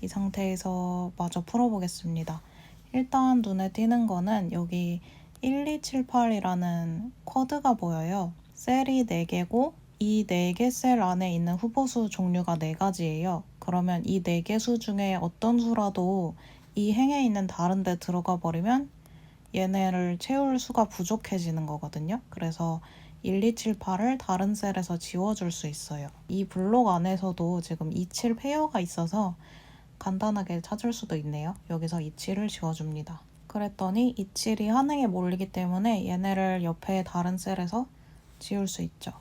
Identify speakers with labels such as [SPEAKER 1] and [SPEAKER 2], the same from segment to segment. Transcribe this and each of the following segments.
[SPEAKER 1] 이 상태에서 마저 풀어보겠습니다. 일단 눈에 띄는 거는 여기 1278이라는 쿼드가 보여요. 셀이 4개고 이 4개 셀 안에 있는 후보수 종류가 4가지예요. 그러면 이 4개 수 중에 어떤 수라도 이 행에 있는 다른 데 들어가 버리면 얘네를 채울 수가 부족해지는 거거든요. 그래서 1278을 다른 셀에서 지워줄 수 있어요. 이 블록 안에서도 지금 27 페어가 있어서 간단하게 찾을 수도 있네요. 여기서 27을 지워줍니다. 그랬더니 27이 한 행에 몰리기 때문에 얘네를 옆에 다른 셀에서 지울 수 있죠.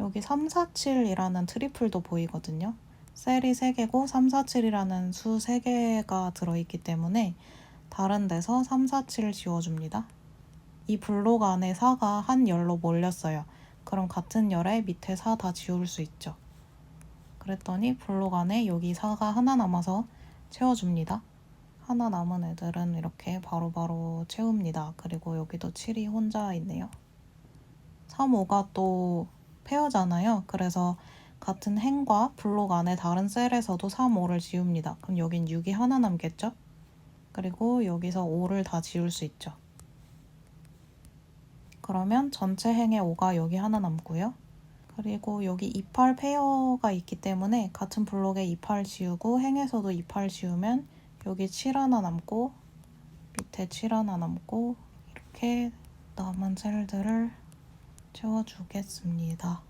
[SPEAKER 1] 여기 347이라는 트리플도 보이거든요. 셀이 3개고 347이라는 수 3개가 들어있기 때문에 다른 데서 347을 지워줍니다. 이 블록 안에 4가 한 열로 몰렸어요. 그럼 같은 열에 밑에 4 다 지울 수 있죠. 그랬더니 블록 안에 여기 4가 하나 남아서 채워줍니다. 하나 남은 애들은 이렇게 바로 바로 채웁니다. 그리고 여기도 7이 혼자 있네요. 3, 5가 또 페어잖아요. 그래서 같은 행과 블록 안에 다른 셀에서도 3, 5를 지웁니다. 그럼 여긴 6이 하나 남겠죠? 그리고 여기서 5를 다 지울 수 있죠. 그러면 전체 행의 5가 여기 하나 남고요. 그리고 여기 28 페어가 있기 때문에 같은 블록에 28 지우고 행에서도 28 지우면 여기 7 하나 남고 밑에 7 하나 남고 이렇게 남은 셀들을 채워주겠습니다.